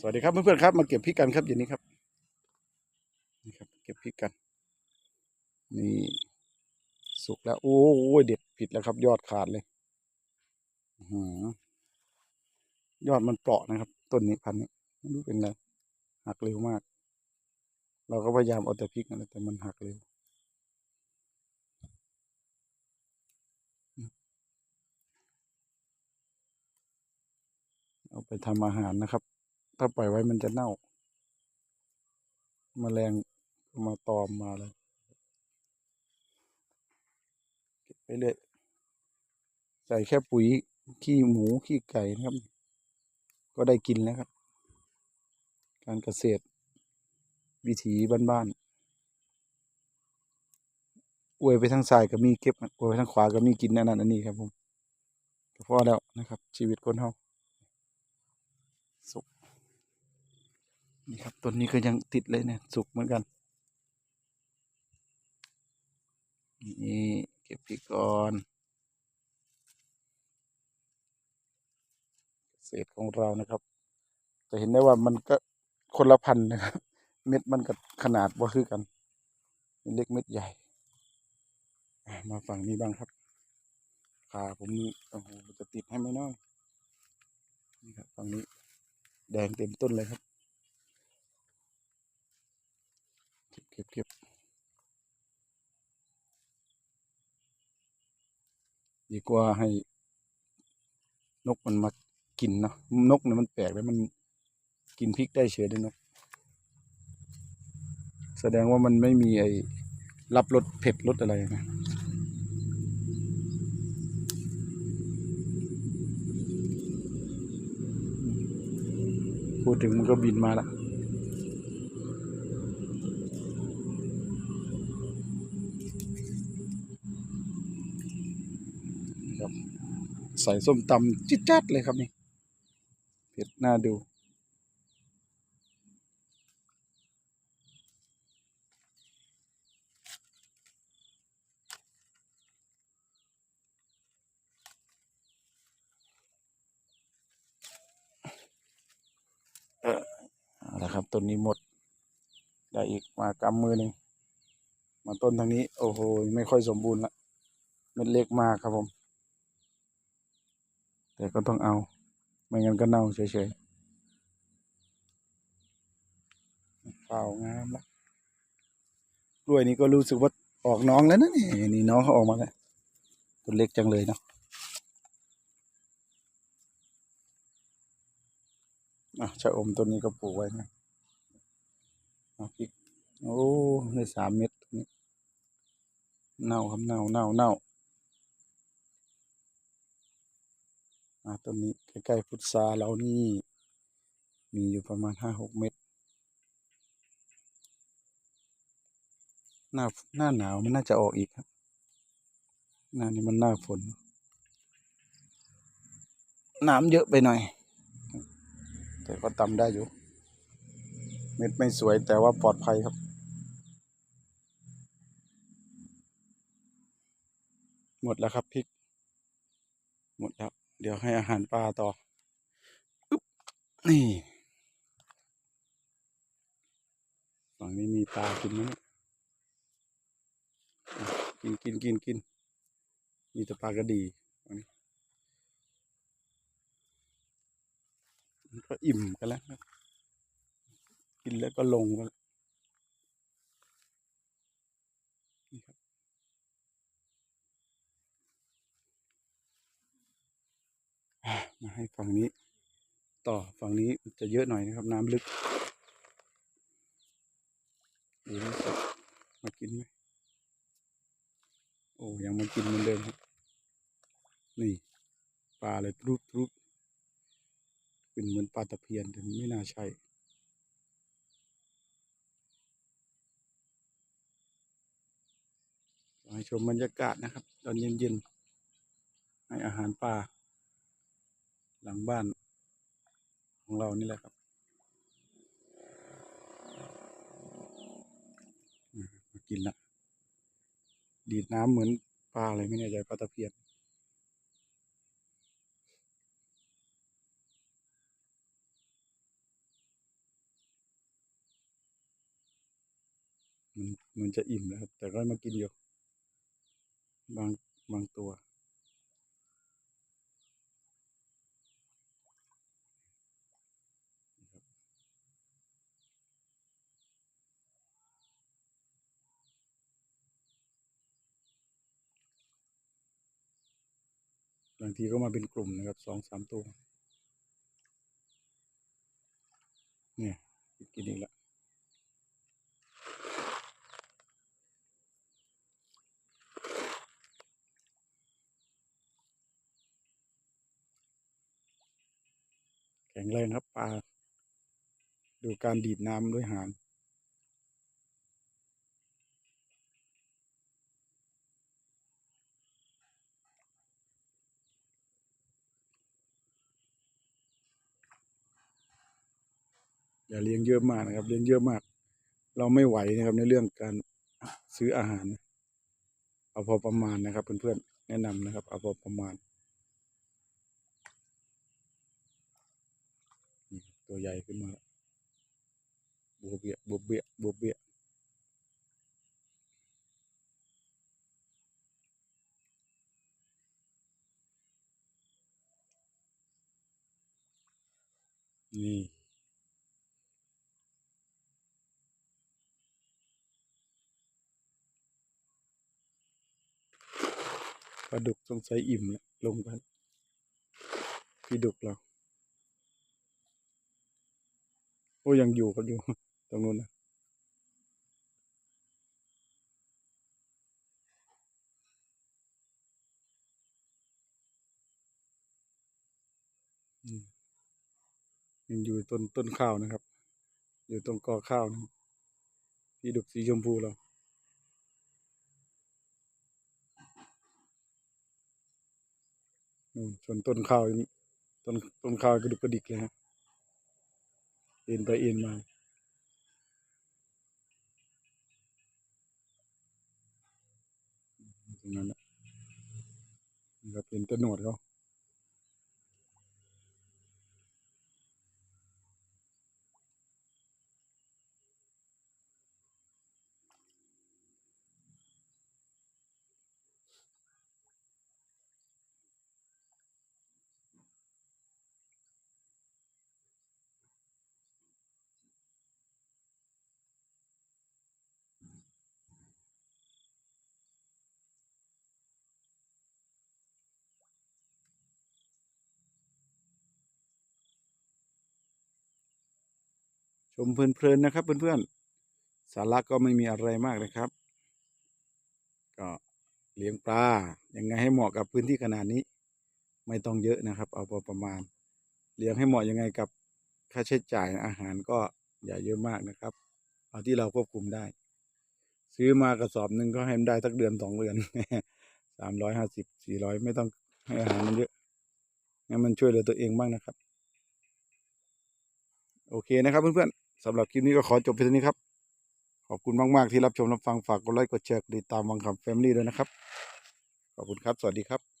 สวัสดีครับเพื่อนๆครับมาเก็บพริกกันครับเย็นนี้ครับนี่ครับ เก็บพริกกัน นี่สุกแล้ว โอ้ยเด็ดผิดแล้วครับ ยอดขาดเลยหือยอดมันเปราะนะครับ ต้นนี้พันนี้ไม่รู้เป็นไรหักเร็วมาก เราก็พยายามเอาแต่พริกนะแต่มันหักเร็วเอาไปทำอาหารนะครับ ถ้าปล่อยไว้มันจะเน่ามาแมลงมาตอมมาเลยเก็บไปเรื่อยใส่แค่ปุ๋ยขี้หมูขี้ไก่นะครับ ก็ได้กินแล้วครับ การเกษตร วิถีบ้านๆอวยไปทางซ้ายก็มีเก็บอวยไปทางขวาก็มีกินอันนั้นอันนี้ครับผมพอแล้วนะครับ ชีวิตคนเฮาสุก นี่ครับต้นนี้ก็ยังติดเลยเนี่ยสุกเหมือนกัน นี่เก็บพริกก่อนเศษของเรานะครับ จะเห็นได้ว่ามันก็คนละพันนะครับ เม็ดมันกับขนาดว่าคือกันเล็กเม็ดใหญ่ มาฝั่งนี้บ้างครับขาผมนี่โอ้โหจะติดให้ไหมน้อยนี่ครับฝั่งนี้แดงเต็มต้นเลยครับ เก็บเก็บเก็บดีกว่าให้นกมันมากินเนาะนกเนี่ยมันแปลกแล้วมันกินพริกได้เฉยด้วยนก แสดงว่ามันไม่มีไอ้รับรสเผ็ดรสอะไรนะพูดถึงมันก็บินมาละ ครับ ใส่ส้มตำจิ๊ดจัดเลยครับนี่เผ็ดน่าดู เออเอาละครับต้นนี้หมด ได้อีกมากำมือหนึ่งมาต้นทางนี้ โอ้โห ไม่ค่อยสมบูรณ์ละเม็ดเล็กมากครับผม แต่ก็ต้องเอา ไม่งั้นก็เน่าเฉยๆข้างามละกล้วยนี้ก็รู้สึกว่าออกน้องแล้วนะนี่นี่น้องเขาออกมาแล้วต้นเล็กจังเลยเนาะอะชะอมต้นนี้ก็ปลูกไว้นะเอาพริกโอ้ได้สามเม็ดนี้เน่าครับเน่าเน่าเน่าอ่า ต้นนี้ใกล้ๆพุทราเรานี่ มีอยู่ประมาณห้าหกเม็ดหน้าหน้าหนาวมันน่าจะออกอีกครับ หน้านี้มันหน้าฝน น้ำเยอะไปหน่อย แต่ก็ตำได้อยู่ เม็ดไม่สวยแต่ว่าปลอดภัยครับ หมดแล้วครับพริก หมดแล้ว เดี๋ยวให้อาหารปลาต่ออึ๊บนี่ฝั่งนี้มีปลากินไหมเนี่ยอะกินกินกินกิน มีแต่ปลากระดีฝั่งนี้มันก็อิ่มกันแล้วครับกินแล้วก็ลงกันนี่ครับ อะ มาให้ฝั่งนี้ ต่อฝั่งนี้จะเยอะหน่อยนะครับ น้ำลึกดูนี่สัตว์มากินไหมโอ้ยังมากินเหมือนเดิมครับนี่ปลาเลยรูปรูปเป็นเหมือนปลาตะเพียนแต่ไม่น่าใช่ให้ชมบรรยากาศนะครับ ตอนเย็นๆให้อาหารปลา หลังบ้านของเรานี่แหละครับมากินละดีดน้ำเหมือนปลาอะไรไม่แน่ใจปลาตะเพียนมันมันจะอิ่มนะครับ แต่ก็มากินอยู่ บางบางตัว บางทีก็มาเป็นกลุ่มนะครับสองสามตัวเนี่ยกินอีกแล้วแข็งแรงครับปลาดูการดีดน้ำด้วยหาง อย่าเลี้ยงเยอะมากนะครับ เลี้ยงเยอะมาก เราไม่ไหวนะครับในเรื่องการซื้ออาหาร เอาพอประมาณนะครับเพื่อนๆแนะนำนะครับ เอาพอประมาณตัวใหญ่ขึ้นมาบวบเบียบวบเบียบวบเบียนี่ ลาดุกสงสัยอิ่มแล้วลงไปพี่ดุกเราโอ้ยังอยู่ก็อยู่ตรงนู้นนะยังอยู่ต้นต้นข้าวนะครับ อยู่ตรงกอข้าวนะพี่ดุกสีชมพูเราอืม ส่วนต้นข้าวต้นต้นข้าวกระดุกกระดิกเลยฮะเอ็นไปเอ็นมาตรงนั้นนะนี่ครับเป็นต้นหนวดเขา ชมเพลินๆนะครับเพื่อนๆสาระก็ไม่มีอะไรมากนะครับ ก็เลี้ยงปลายังไงให้เหมาะกับพื้นที่ขนาดนี้ ไม่ต้องเยอะนะครับ เอาพอประมาณ เลี้ยงให้เหมาะยังไงกับค่าใช้จ่ายอาหารก็อย่าเยอะมากนะครับ เอาที่เราควบคุมได้ ซื้อมากระสอบหนึ่งก็ให้มันได้สักเดือนสองเดือนสามร้อยห้าสิบสี่ร้อยไม่ต้องให้อาหารมันเยอะงั้นมันช่วยเหลือตัวเองบ้างนะครับ โอเคนะครับเพื่อนๆ สำหรับคลิปนี้ก็ขอจบเพียงเท่านี้ครับ ขอบคุณมาก ๆ ที่รับชมรับฟังฝากกดไลค์กดแชร์กดติดตามวังคำแฟมิลี่ด้วยนะครับ ขอบคุณครับ สวัสดีครับ